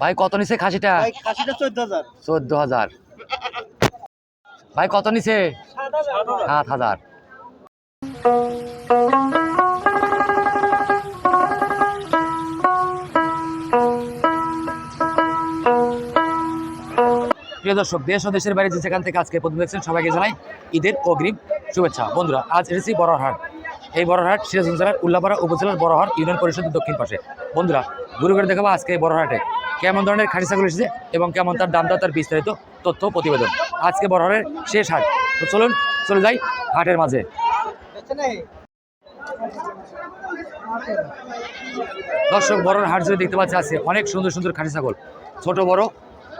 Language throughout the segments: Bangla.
ভাই কত নিছে খাসিটা? খাসিটা চোদ্দ হাজার। চোদ্দ হাজার। ভাই কত নিছে? সাত হাজার। প্রিয় দর্শক দেশ ও দেশের বাইরে যে যেখান থেকে আজকে প্রথম দেখছেন সবাইকে জানাই ঈদের অগ্রিম শুভেচ্ছা। বন্ধুরা আজ এসেছি বড়হাট এই বড়হাট সিরাজগঞ্জ জেলার উল্লাপাড়া উপজেলার বড়হাট ইউনিয়ন পরিষদের দক্ষিণ পাশে। বন্ধুরা ঘুরে ঘুরে দেখাবো আজকে এই বড়হাটে কেমন ধরনের খাঁটি ছাগল এসেছে এবং কেমন তার দাম দর তার বিস্তারিত তথ্য প্রতিবেদন। আজকে বড়হাটের শেষ হাট। তো চলুন, চলে যাই হাটের মাঝে। দর্শক, বড় হাট যদি দেখতে পাচ্ছি আছে অনেক সুন্দর সুন্দর খাঁটি ছাগল। ছোট, বড়,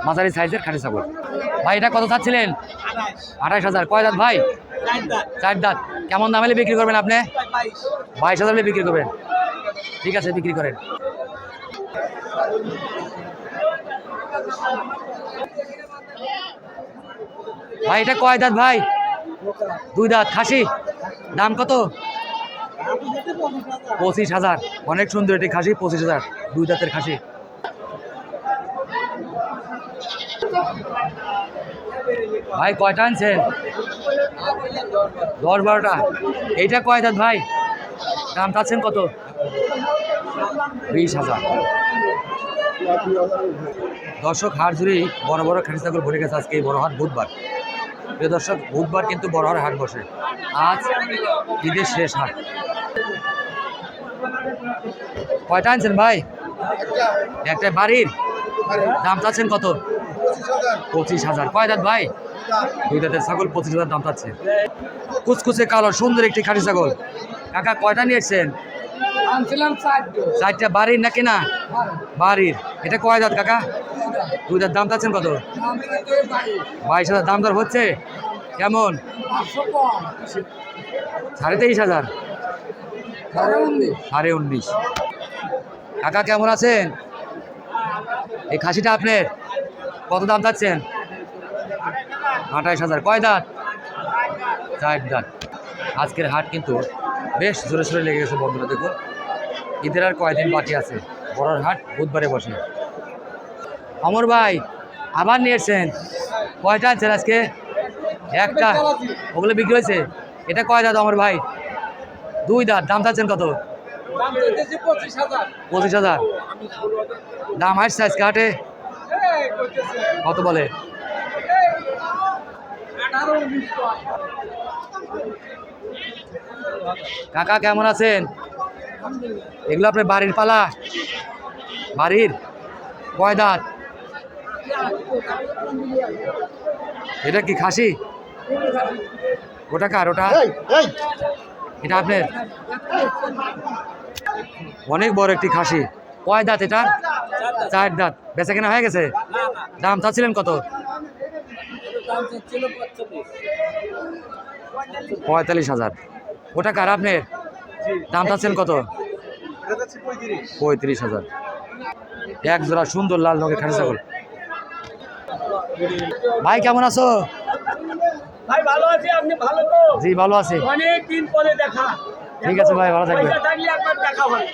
মাঝারি সাইজের খাঁটি ছাগল। ভাই, এটা কত চাচ্ছিলেন? আঠাশ হাজার। কয় দাঁত ভাই? চার দাঁত। কেমন দাম বিক্রি করবেন আপনি? বাইশ হাজার বিক্রি করবেন। ঠিক আছে, বিক্রি করেন। ভাই, এটা কয় দাঁত ভাই? দুই দাঁত। খাসি? দাম কত? পঁচিশ হাজার। অনেক সুন্দর এটি খাসি, পঁচিশ হাজার। দুই দাঁতের খাসি। ভাই, কয়টা আনছেন? দশ বারোটা। এইটা কয় দাঁত ভাই? দাম চাচ্ছেন কত? বিশ হাজার। দর্শক হাট জুড়েই বড় বড় খাসি ছাগল ভরে গেছে আজকে এই বড় হাট বুধবার। প্রিয় দর্শক, বুধবার কিন্তু বড় হাট হাট বসে। আজ ঈদের শেষ হাট। কয়টা আনছেন ভাই? একটা বাড়ির। দাম চাচ্ছেন কত? পঁচিশ হাজার। কয় দাঁত ভাই? দুই দাঁতের ছাগল, পঁচিশ হাজার দাম চাচ্ছে। কুচকুচে কালো, সুন্দর একটি খাঁটি ছাগল। কাকা, কয়টা নিয়ে এসছেন আনছিলাম চারটে। বাড়ির না? বাড়ির। এটা কয় দাঁত কাকা? দুই দাঁত দাম চাচ্ছেন কত? বাইশ হাজার দাম দর হচ্ছে? কেমন? সাড়ে তেইশ হাজার। সাড়ে উনিশ। কাকা কেমন আছেন? এই খাসিটা আপনার? কত দাম চাচ্ছেন? আঠাইশ হাজার। কয় দাঁত? চার দাঁত। আজকের হাট কিন্তু বেশ জোরে সোরে লেগে গেছে বন্ধুরা, দেখুন। ঈদের আর কয়দিন বাকি আছে? বড়র হাট বুধবারে বসে। অমর ভাই, আবার নিয়ে এসছেন। কয়টা আনছেন আজকে? একটা। ওগুলো বিক্রি হয়েছে? এটা কয় দাঁত অমর ভাই? দুই দাঁত। দাম চাচ্ছেন কত? পঁচিশ হাজার। দাম আসছে আজকে হাটে? কত বলে। কাকা কেমন আছেন? এগুলো আপনার বাড়ির পালা? বাড়ির? কয় দাঁত এটা কি খাসি? ওটা কার ওটা? এই এই। এটা আপনার? অনেক বড় একটি খাসি। কয় দাঁত এটা? চার দাঁত। বেচা কেনা হয়ে গেছে? দাম চাচ্ছিলেন কত? পঁয়তাল্লিশ হাজার। ওটা কার আপনার? দাম চাচ্ছেন কত? পঁয়ত্রিশ হাজার। এক জোড়া সুন্দর লাল রঙের খাসি ছাগল। ভাই কেমন আছো? ভাই ভালো আছি আপনি ভালো তো? জি ভালো আছি। অনেক দিন পরে দেখা। ঠিক আছে ভাই, ভালো থাকবেন। হয়।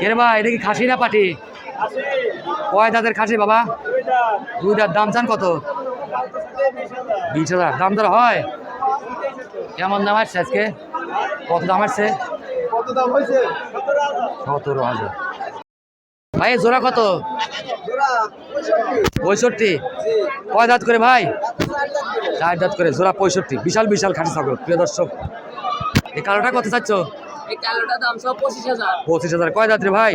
কে ভাই এটা কি খাসি না পাটি? কয় দাঁতের খাসি বাবা? দুই দাঁত। দাম চান কত? বিশ হাজার। দাম দর হয়? কেমন দাম আসছে আজকে? কত দাম আসছে? কত দাম হয়েছে? সতেরো হাজার। ভাই জোড়া কত? পঁয়ষট্টি। কয় দাঁত করে ভাই? চার দাঁত করে। জোড়া পঁয়ষট্টি। বিশাল বিশাল খাসি ছাগল প্রিয় দর্শক। এই কালোটা কত চাচ্ছ? এই কালোটা দাম সব পঁচিশ হাজার। কয় দাঁত রে ভাই?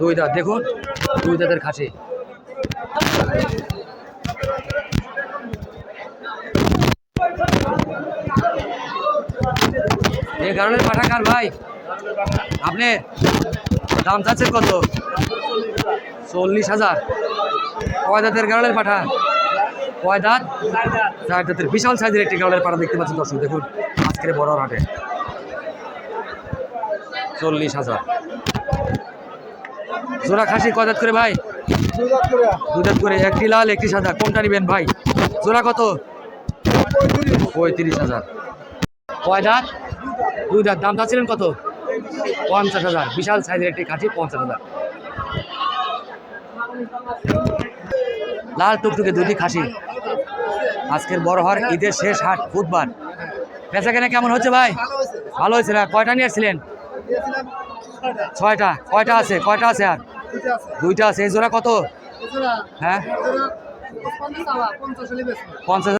দুই দাঁত। দেখুন দুই দাঁতের খাসি এই গারলের পাঠা কার ভাই। আপনি দাম চাচ্ছেন কত? চল্লিশ হাজার। কয় দাঁতের পাঠা? কয় চার দাঁতের। বিশাল সাইজের একটি গারলের পাঠা দেখতে পাচ্ছেন দর্শক, দেখুন আজকের বড় হাটে। চল্লিশ হাজার। জোড়া খাসি কয় দাঁত করে ভাই? দুই করে, একটি লাল, একটি সাদা। কোনটা নেবেন ভাই? জোড়া কত? পঁয়ত্রিশ হাজার। কয় দাঁত? দুই দাঁত দাম চাচ্ছিলেন কত? পঞ্চাশ হাজার। বিশাল সাইজের একটি খাসি পঞ্চাশ হাজার। লাল টুকটুকে দুটি খাসি আজকের বড় হওয়ার ঈদের শেষ হাট বুধবার। বেচা কেনা কেমন হচ্ছে ভাই? ভালো হয়েছে না? কয়টা নিয়ে আসছিলেন? ছয়টা। কয়টা আছে? কয়টা আছে আর? দুইটা আছে। এই জোড়া কত? হ্যাঁ? পঞ্চাশ